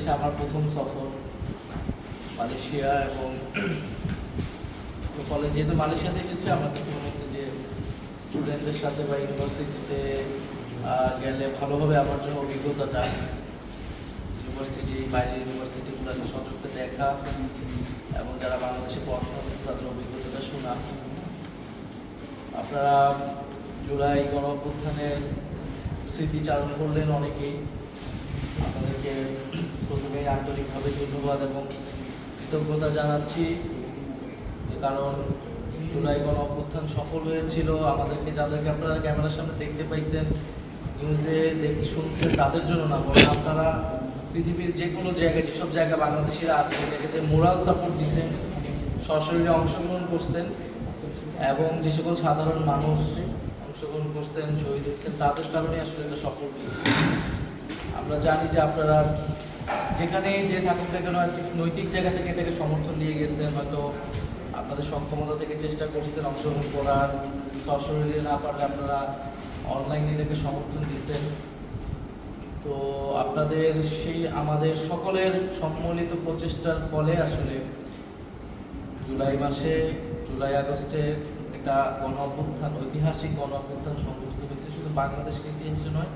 বাংলাদেশে আমার প্রথম সফর মালয়েশিয়া এবং ফলে যেহেতু মালয়েশিয়াতে এসেছে কাছে মনে হচ্ছে যে স্টুডেন্টদের সাথে বা ইউনিভার্সিটিতে গেলে ভালোভাবে আমার জন্য অভিজ্ঞতাটা ইউনিভার্সিটি বাইরের ইউনিভার্সিটিগুলোতে সচক্ষে দেখা এবং যারা বাংলাদেশে পড়াশোনা করছে তাদের অভিজ্ঞতাটা শোনা। আপনারা জুলাই গণ অভ্যুত্থানের স্মৃতিচারণ করলেন অনেকেই। আপনাদেরকে প্রথমেই আন্তরিকভাবে ধন্যবাদ এবং কৃতজ্ঞতা জানাচ্ছি, কারণ জুলাই গণ অভ্যুত্থান সফল হয়েছিল। আমাদেরকে যাদেরকে আপনারা ক্যামেরার সামনে দেখতে পাইছেন, নিউজে দেখ, শুনছেন, তাদের জন্য না, বরং আপনারা পৃথিবীর যে কোনো জায়গায়, যেসব জায়গা বাংলাদেশিরা আছে, যেটাতে মোরাল সাপোর্ট দিচ্ছেন, সশরীরে অংশগ্রহণ করছেন এবং যে সকল সাধারণ মানুষ অংশগ্রহণ করছেন, শহীদ হয়েছেন তাদের কারণে আসলে এটা সফল হয়েছে। আমরা জানি যে আপনারা যেখানে যে থাকুন না কেন নৈতিক জায়গা থেকে এটাকে সমর্থন নিয়ে গেছেন, হয়তো আপনাদের সক্ষমতা থেকে চেষ্টা করছেন অংশগ্রহণ করার। সশরীরে না পারলে আপনারা অনলাইনে এটাকে সমর্থন দিচ্ছেন। তো আপনাদের সেই আমাদের সকলের সম্মিলিত প্রচেষ্টার ফলে আসলে জুলাই মাসে, জুলাই আগস্টে একটা গণ অভ্যুত্থান ঐতিহাসিক গণ অভ্যুত্থান সংঘটিত হয়েছে। শুধু বাংলাদেশের ইতিহাসে নয়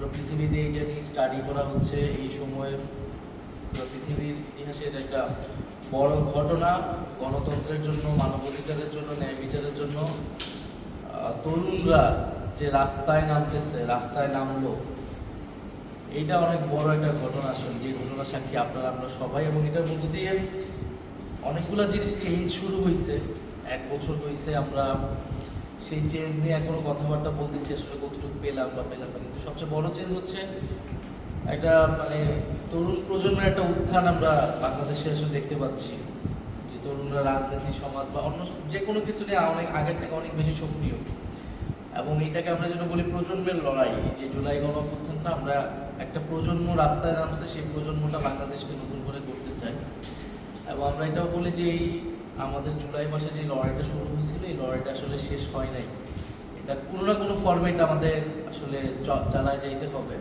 পুরো পৃথিবীতে এটা নিয়ে স্টাডি করা হচ্ছে, এই সময়ের পুরো পৃথিবীর ইতিহাসের একটা বড় ঘটনা, গণতন্ত্রের জন্য, মানবাধিকারের জন্য, ন্যায় বিচারের জন্য তরুণরা যে রাস্তায় নামতেছে, রাস্তায় নামলো এইটা অনেক বড় একটা ঘটনা আসলে। যে ঘটনা সাক্ষী আপনারা, আমরা সবাই, এবং এটার মধ্য দিয়ে অনেকগুলো জিনিস চেঞ্জ শুরু হয়েছে এক বছর হয়েছে আমরা সেই চেঞ্জ নিয়ে এখনও কথাবার্তা বলতেছি আসলে কতটুকু পেলাম বা পেলাম না। কিন্তু সবচেয়ে বড় চেঞ্জ হচ্ছে একটা মানে তরুণ প্রজন্মের একটা উত্থান আমরা বাংলাদেশে আসলে দেখতে পাচ্ছি। যে তরুণরা রাজনীতি, সমাজ বা অন্য যে কোনো কিছু নিয়ে অনেক আগের থেকে অনেক বেশি সক্রিয়। এবং এটাকে আমরা যেন বলি প্রজন্মের লড়াই। যে জুলাই গণঅভ্যুত্থানটা আমরা একটা প্রজন্ম রাস্তায় নামছে, সেই প্রজন্মটা বাংলাদেশকে নতুন করে করতে চাই এবং আমরা এটাও বলি যে এই আমাদের জুলাই মাসে যে লড়াইটা শুরু হয়েছিল, এই লড়াইটা আসলে শেষ হয় নাই। এটা কোনো না কোনো ফর্মেট আমাদের আসলে চালায় যাইতে হবে।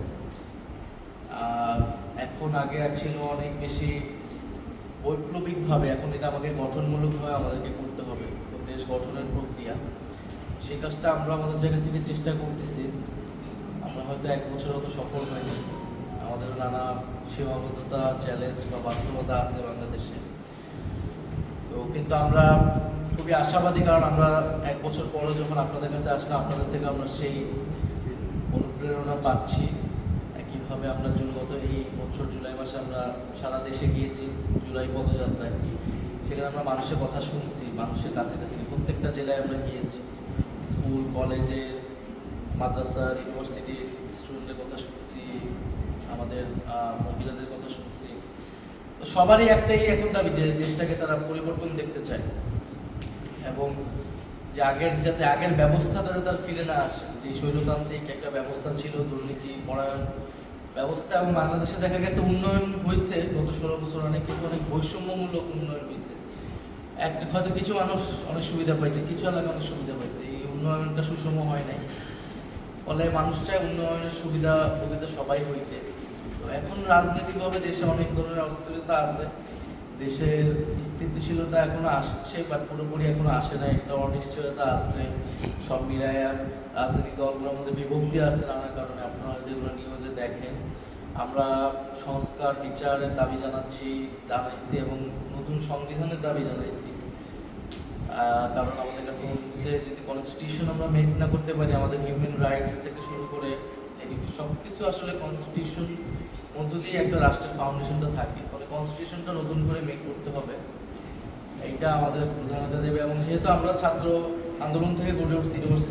এখন আগে ছিল অনেক বেশি বৈপ্লবিকভাবে, এখন এটা আমাকে গঠনমূলকভাবে আমাদেরকে করতে হবে। দেশ গঠনের প্রক্রিয়া। সেই কাজটা আমরা আমাদের জায়গা থেকে চেষ্টা করতেছি। আমরা হয়তো এক বছর অত সফল হয়নি। আমাদের নানা সীমাবদ্ধতা চ্যালেঞ্জ বা বাস্তবতা আছে বাংলাদেশে। তো কিন্তু আমরা খুবই আশাবাদী, কারণ আমরা এক বছর পরে যখন আপনাদের কাছে আসলাম, আপনাদের থেকে আমরা সেই অনুপ্রেরণা পাচ্ছি। একইভাবে আমরা জুন গত এই বছর জুলাই মাসে আমরা সারা দেশে গিয়েছি, জুলাই পদযাত্রায়। সেখানে আমরা মানুষের কথা শুনছি, মানুষের কাছে কাছে প্রত্যেকটা জেলায় আমরা গিয়েছি। স্কুল, কলেজে মাদ্রাসার ইউনিভার্সিটির স্টুডেন্টদের কথা শুনছি, আমাদের মহিলাদের কথা শুনছি। সবারই একটাই এখন দাবি যে দেশটাকে তারা পরিবর্তন দেখতে চায়। এবং যে আগের, যাতে আগের ব্যবস্থা যাতে তার ফিরে না আসে। যে স্বৈরতান্ত্রিক একটা ব্যবস্থা ছিল, দুর্নীতি, পরায়ণ ব্যবস্থা, এবং বাংলাদেশে দেখা গেছে উন্নয়ন হয়েছে। গত ষোলো বছর অনেক, কিন্তু অনেক বৈষম্যমূলক উন্নয়ন হয়েছে। একটা হয়তো কিছু মানুষ অনেক সুবিধা পাইছে, কিছু এলাকা অনেক সুবিধা পাইছে। এই উন্নয়নটা সুষম হয় নাই। ফলে মানুষ চায় উন্নয়নের সুবিধা সুবিধা সবাই হইতে। এখন রাজনৈতিকভাবে দেশে অনেক ধরনের অস্থিরতা আছে। দেশের স্থিতিশীলতা এখনও আসছে বাট পুরোপুরি এখনও আসে না একটা অনিশ্চয়তা আছে, সব মিলায় রাজনৈতিক দলগুলোর মধ্যে বিভক্তি আছে নানা কারণে। আপনারা যেগুলো নিউজে দেখেন। আমরা সংস্কার, বিচারের দাবি জানাচ্ছি, জানাইছি এবং নতুন সংবিধানের দাবি জানাইছি। কারণ আমাদের কাছে হচ্ছে যদি কনস্টিটিউশন আমরা মেক না করতে পারি, আমাদের হিউম্যান রাইটস থেকে শুরু করে সব কিছু আসলে কনস্টিটিউশন মধ্য দিয়ে একটা রাষ্ট্রের ফাউন্ডেশনটা থাকে। ফলে কনস্টিটিউশনটা নতুন করে মেক করতে হবে। এইটা আমাদের প্রধানতা দেবে। এবং যেহেতু আমরা ছাত্র আন্দোলন থেকে গড়ে উঠছি ইউনিভার্সিটি